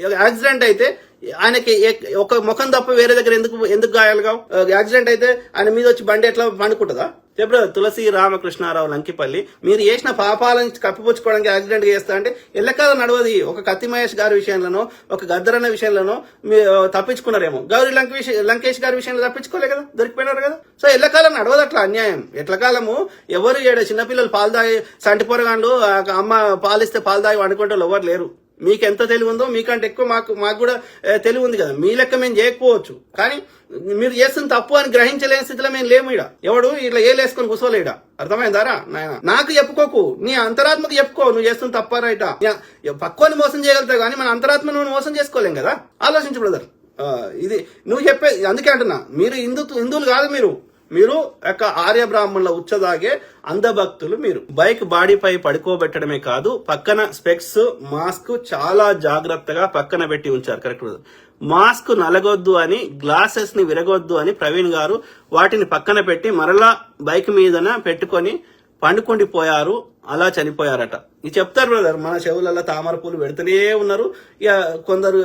Accident అయితే ఆయనకి ఒక ముఖం తప్ప వేరే దగ్గర ఎందుకు ఎందుకు గాయాలు కావు యాక్సిడెంట్ అయితే ఆయన మీద వచ్చి బండి ఎట్లా పండుకుంటుందా? చెప్పు తులసి రామకృష్ణారావు లంకిపల్లి మీరు చేసిన పాపాలను కప్పిపుచ్చుకోవడానికి యాక్సిడెంట్ చేస్తా అంటే ఎల్లకాల నడవది ఒక కత్తి మహేష్ గారి విషయంలోనో ఒక గద్దరన్న విషయంలోనో తప్పించుకున్నారేమో. గౌరీ లంక లంకేష్ గారి విషయంలో తప్పించుకోలే కదా దొరికిపోయినారు కదా. సో ఎల్లకాలం నడవదు అట్లా అన్యాయం. ఎట్లకాలము ఎవరు ఏడ చిన్నపిల్లలు పాలు తాగి సంటి పొరగాండ్లు అమ్మ పాలిస్తే పాలు తాగి వండుకుంటే ఎవరు లేరు. మీకు ఎంత తెలివి ఉందో మీకంటే ఎక్కువ మాకు మాకు కూడా తెలివి ఉంది కదా. మీ లెక్క మేము చేయకపోవచ్చు. కానీ మీరు చేస్తున్న తప్పు అని గ్రహించలేని స్థితిలో మేము లేము ఇడ ఎవడు ఇట్లా ఏలేసుకొని కూర్చోలేడా అర్థమైందారా నాయన? నాకు చెప్పుకోకు. నీ అంతరాత్మకు చెప్పుకో. నువ్వు చేస్తున్న తప్ప రైట? పక్కోని మోసం చేయగలుగుతావు కానీ మన అంతరాత్మ నువ్వు మోసం చేసుకోలేం కదా. ఆలోచించు బ్రదర్. ఇది నువ్వు చెప్పే అందుకే అంటున్నా. మీరు హిందూ హిందువులు కాదు మీరు. మీరు యొక్క ఆర్య బ్రాహ్మణుల ఉచ్చదాగే అంధభక్తులు మీరు. బైక్ బాడీపై పడుకోబెట్టడమే కాదు పక్కన స్పెక్స్ మాస్క్ చాలా జాగ్రత్తగా పక్కన పెట్టి ఉంచారు కరెక్ట్ మాస్క్ నలగొద్దు అని గ్లాసెస్ని విరగొద్దు అని ప్రవీణ్ గారు వాటిని పక్కన పెట్టి మరలా బైక్ మీదన పెట్టుకొని పండుకొండిపోయారు అలా చనిపోయారట. ఇది చెప్తారు బ్రదర్ మన చెవులలో తామర పూలు పెడుతూనే ఉన్నారు. ఇక కొందరు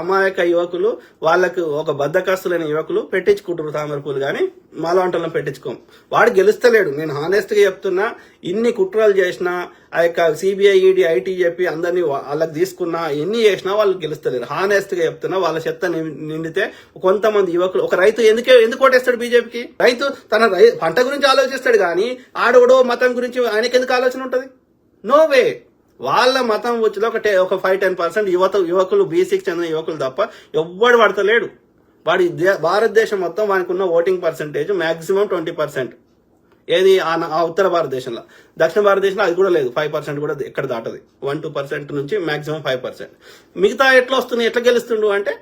అమాయక యువకులు వాళ్ళకు ఒక బద్దకస్తులైన యువకులు పెట్టించుకుంటారు తామర పూలు కానీ. మాలాంటలను పెట్టించుకోం. వాడు గెలుస్తలేడు. నేను హానెస్ట్గా చెప్తున్నా ఇన్ని కుట్రలు చేసినా ఆ యొక్క సిబిఐ ఈడీ ఐటీ చెప్పి అందరినీ వాళ్ళకి తీసుకున్నా ఎన్ని చేసినా వాళ్ళు గెలుస్తలేరు. హానెస్ట్గా చెప్తున్నా వాళ్ళ చెత్త నిండితే కొంతమంది యువకులు ఒక రైతు ఎందుకే ఎందుకు ఓటేస్తాడు బీజేపీకి రైతు తన రై- పంట గురించి ఆలోచిస్తాడు కానీ ఆడోడో మతం గురించి ఆయనకి ఎందుకు ఆలోచన ఉంటుంది? నో వే వాళ్ళ మతం వచ్చిన ఒక ఒక ఫైవ్ టెన్ పర్సెంట్ యువత యువకులు బీసీకి చెందిన యువకులు తప్ప ఎవ్వడు పడతలేడు. వాడి దే- భారతదేశం మొత్తం వానికి ఉన్న voting percentage maximum twenty percent. ఏది ఆ న- ఆ ఉత్తర భారతదేశంలో. దక్షిణ భారతదేశంలో అది కూడా లేదు. ఫైవ్ పర్సెంట్ కూడా ఎక్కడ దాటది. వన్ టూ పర్సెంట్ నుంచి మాక్సిమం ఫైవ్ పర్సెంట్. మిగతా ఎట్లా వస్తుంది ఎట్లా గెలుస్తుండు అంటే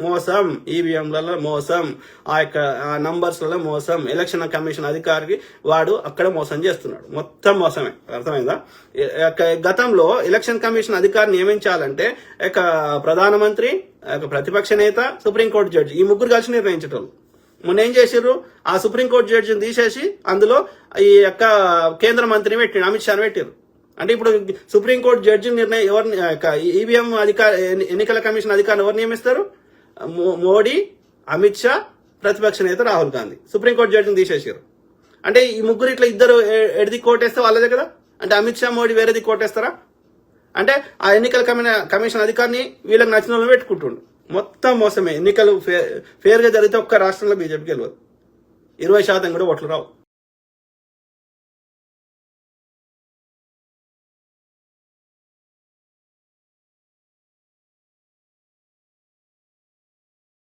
మోసం ఈవీఎంలలో మోసం ఆ యొక్క నంబర్స్లలో మోసం ఎలక్షన్ కమిషన్ అధికారికి వాడు అక్కడ మోసం చేస్తున్నాడు. మొత్తం మోసమే. అర్థమైందా? యొక్క గతంలో ఎలక్షన్ కమిషన్ అధికారిని నియమించాలంటే యొక్క ప్రధానమంత్రి యొక్క ప్రతిపక్ష నేత సుప్రీంకోర్టు జడ్జి ఈ ముగ్గురు కలిసి నిర్ణయించేటోళ్ళు. మొన్న ఏం చేసిర్రు? ఆ సుప్రీంకోర్టు జడ్జిని తీసేసి అందులో ఈ యొక్క కేంద్ర మంత్రిని పెట్టిండు అమిత్ షాని పెట్టారు అంటే ఇప్పుడు సుప్రీంకోర్టు జడ్జి నిర్ణయం ఎవరిని ఈవీఎం అధికార ఎన్నికల కమిషన్ అధికారులు ఎవరు నియమిస్తారు? మోడీ అమిత్ షా ప్రతిపక్ష నేత రాహుల్ గాంధీ. సుప్రీంకోర్టు జడ్జిని తీసేసారు అంటే ఈ ముగ్గురు ఇట్లా ఇద్దరు ఎడిది కోటేస్తే వాళ్ళదే కదా? అంటే అమిత్ షా మోడీ వేరేది కోటేస్తారా అంటే ఆ ఎన్నికల కమిషన్ అధికారిని వీళ్ళకి నచ్చిన వాళ్ళు పెట్టుకుంటుండు. మొత్తం మోసమే. ఎన్నికలు ఫేర్ ఫేర్గా జరిగితే ఒక్క రాష్ట్రంలో బీజేపీకి వెళ్ళదు ఇరవై శాతం కూడా ఓట్లు రావు.